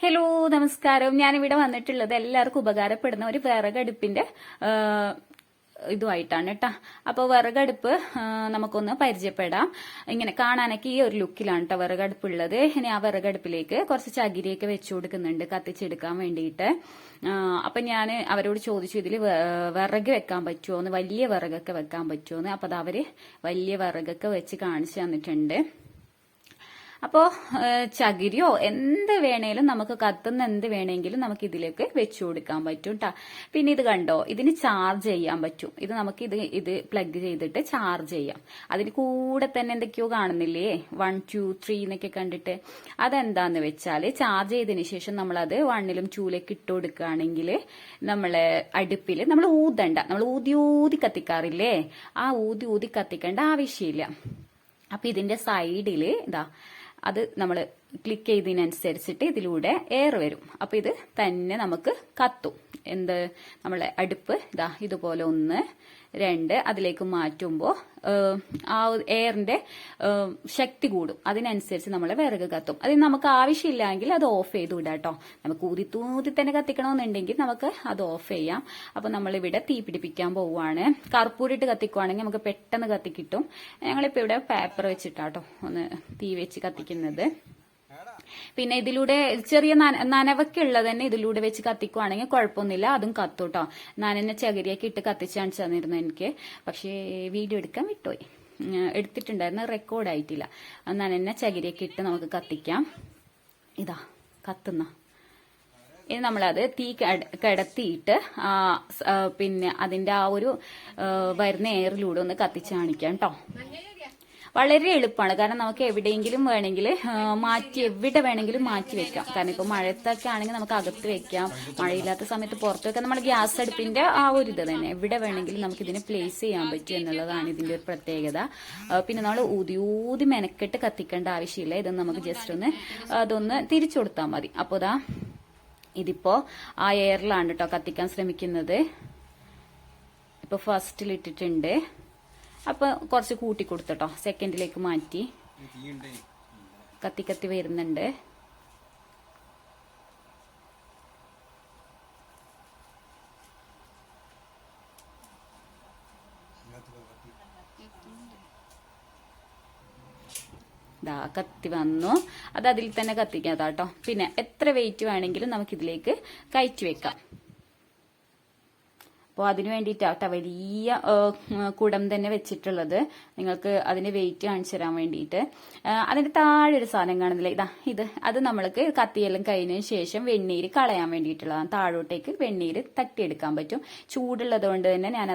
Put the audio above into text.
Hello നമസ്കാരം. ഞാനിവിടെ വന്നിട്ടുള്ളത് എല്ലാവർക്കും ഉപകാരപ്പെടുന്ന ഒരു വിറകടുപ്പിന്റെ ഇതുമായിട്ടാണ് കേട്ടോ. അപ്പോൾ വിറകടുപ്പ് നമുക്കൊന്ന് പരിചയപ്പെടാം. ഇങ്ങനെ കാണാനൊക്കെ ഈ ഒരു ലുക്കിലാണ് കേട്ടോ വിറകടുപ്പ് ഉള്ളത് ഇനി ആ വിറകടുപ്പിലേക്ക് കുറച്ച് ചകിരിയൊക്കെ വെച്ചു കൊടുക്കുന്നുണ്ട് കത്തിച്ചെടുക്കാൻ വേണ്ടിയിട്ട്. അപ്പൊ ഞാൻ അവരോട് ചോദിച്ചു ഇതിൽ വിറക് വെക്കാൻ പറ്റുമോ എന്ന് വലിയ വിറകൊക്കെ വെക്കാൻ പറ്റുമോ എന്ന്. അപ്പൊ അത് അവർ വലിയ വിറകൊക്കെ വെച്ച് കാണിച്ചു തന്നിട്ടുണ്ട്. അപ്പോൾ ചകിരിയോ എന്ത് വേണേലും നമുക്ക് കത്തുന്ന എന്ത് വേണമെങ്കിലും നമുക്ക് ഇതിലേക്ക് വെച്ചു കൊടുക്കാൻ പറ്റും കേട്ടോ പിന്നെ ഇത് കണ്ടോ ഇതിന് ചാർജ് ചെയ്യാൻ പറ്റും. ഇത് നമുക്ക് ഇത് ഇത് പ്ലഗ് ചെയ്തിട്ട് ചാർജ് ചെയ്യാം. അതിന് കൂടെ തന്നെ എന്തൊക്കെയോ കാണുന്നില്ലേ? വൺ ടു ത്രീ എന്നൊക്കെ കണ്ടിട്ട്. അതെന്താന്ന് വെച്ചാൽ ചാർജ് ചെയ്തതിന് ശേഷം നമ്മൾ നമ്മളത് വണ്ണിലും ചൂലേക്ക് ഇട്ട് കൊടുക്കുകയാണെങ്കിൽ നമ്മളെ അടുപ്പിൽ നമ്മൾ ഊതണ്ട. നമ്മൾ ഊതി ഊതി കത്തിക്കാറില്ലേ? ആ ഊതി ഊതി കത്തിക്കേണ്ട ആവശ്യമില്ല. അപ്പൊ ഇതിന്റെ സൈഡിൽ ഇതാ അത് നമ്മൾ ക്ലിക്ക് ചെയ്തതിനനുസരിച്ചിട്ട് ഇതിലൂടെ എയർ വരും. അപ്പൊ ഇത് തന്നെ നമുക്ക് കത്തും. എന്ത്? നമ്മളെ അടുപ്പ് ഇതാ ഇതുപോലെ ഒന്ന് രണ്ട് അതിലേക്ക് മാറ്റുമ്പോൾ ആ എയറിന്റെ ശക്തി കൂടും. അതിനനുസരിച്ച് നമ്മളെ വിറക് കത്തും. അതിന് നമുക്ക് ആവശ്യമില്ലെങ്കിൽ അത് ഓഫ് ചെയ്ത് വിടാം കേട്ടോ. നമുക്ക് തൂതി തന്നെ കത്തിക്കണമെന്നുണ്ടെങ്കിൽ നമുക്ക് അത് ഓഫ് ചെയ്യാം. അപ്പൊ നമ്മളിവിടെ തീ പിടിപ്പിക്കാൻ പോവുകയാണ്. കർപ്പൂരിട്ട് കത്തിക്കുവാണെങ്കിൽ നമുക്ക് പെട്ടെന്ന് കത്തിക്കിട്ടും ഞങ്ങളിപ്പോ ഇവിടെ പേപ്പർ വെച്ചിട്ടാട്ടോ ഒന്ന് തീ വെച്ച് കത്തിക്കുന്നത്. പിന്നെ ഇതിലൂടെ ചെറിയ നന- നനവൊക്കെ ഉള്ളത് തന്നെ ഇതിലൂടെ വെച്ച് കത്തിക്കുവാണെങ്കിൽ കുഴപ്പമൊന്നുമില്ല. അതും കത്തൂട്ടോ. നനനെ ചകിരിയൊക്കെ ഇട്ട് കത്തിച്ചാണ് തന്നിരുന്നു എനിക്ക്. പക്ഷേ വീഡിയോ എടുക്കാൻ വിട്ടുപോയി. എടുത്തിട്ടുണ്ടായിരുന്നു. റെക്കോർഡ് ആയിട്ടില്ല. നനനെ ചകിരിയൊക്കെ ഇട്ട് നമുക്ക് കത്തിക്കാം. ഇതാ കത്തുന്ന. ഇനി നമ്മളത് തീ കട- കിടത്തിയിട്ട് പിന്നെ അതിന്റെ ആ ഒരു വരുന്ന എയറിലൂടെ ഒന്ന് കത്തിച്ച് കാണിക്കാം കേട്ടോ വളരെ എളുപ്പമാണ്. കാരണം നമുക്ക് എവിടെയെങ്കിലും വേണമെങ്കിൽ മാറ്റി എവിടെ വേണമെങ്കിലും മാറ്റി വെക്കാം. കാരണം ഇപ്പൊ മഴത്തൊക്കെ ആണെങ്കിൽ നമുക്ക് അകത്ത് വെക്കാം. മഴയില്ലാത്ത സമയത്ത് പുറത്ത് വെക്കാം. നമ്മുടെ ഗ്യാസ് അടുപ്പിന്റെ ആ ഒരു ഇത് തന്നെ. എവിടെ വേണമെങ്കിലും നമുക്ക് ഇതിനെ പ്ലേസ് ചെയ്യാൻ പറ്റും എന്നുള്ളതാണ് ഇതിന്റെ ഒരു പ്രത്യേകത. പിന്നെ നമ്മൾ ഊതി ഊതി മെനക്കെട്ട് കത്തിക്കേണ്ട ആവശ്യമില്ല. ഇത് നമുക്ക് ജസ്റ്റ് ഒന്ന് അതൊന്ന് തിരിച്ചു കൊടുത്താൽ മതി. അപ്പോൾ ദാ ഇതിപ്പോ ആ എയറിലാണ് കേട്ടോ കത്തിക്കാൻ ശ്രമിക്കുന്നത്. ഇപ്പൊ ഫസ്റ്റിൽ ഇട്ടിട്ടുണ്ട്. അപ്പൊ കുറച്ച് കൂട്ടി കൊടുത്തട്ടോ. സെക്കൻഡിലേക്ക് മാറ്റി. കത്തി കത്തി വരുന്നുണ്ട് കത്തി വന്നു. അത് അതിൽ തന്നെ കത്തിക്കാം കേട്ടോ. പിന്നെ എത്ര വെയിറ്റ് വേണമെങ്കിലും നമുക്ക് ഇതിലേക്ക് കയറ്റി വെക്കാം. അപ്പോൾ അതിന് വേണ്ടിയിട്ടാട്ടോ വലിയ കുടം തന്നെ വെച്ചിട്ടുള്ളത്. നിങ്ങൾക്ക് അതിന്റെ വെയിറ്റ് കാണിച്ചു തരാൻ വേണ്ടിയിട്ട്. അതിന്റെ താഴെ ഒരു സാധനം കാണുന്നില്ല? ഇതാ ഇത്. അത് നമ്മൾക്ക് കത്തിയെല്ലാം കഴിഞ്ഞതിന് ശേഷം വെണ്ണീര് കളയാൻ വേണ്ടിയിട്ടുള്ളതാണ്. താഴോട്ടേക്ക് വെണ്ണീര് തട്ടിയെടുക്കാൻ പറ്റും. ചൂടുള്ളത് കൊണ്ട് തന്നെ ഞാനത്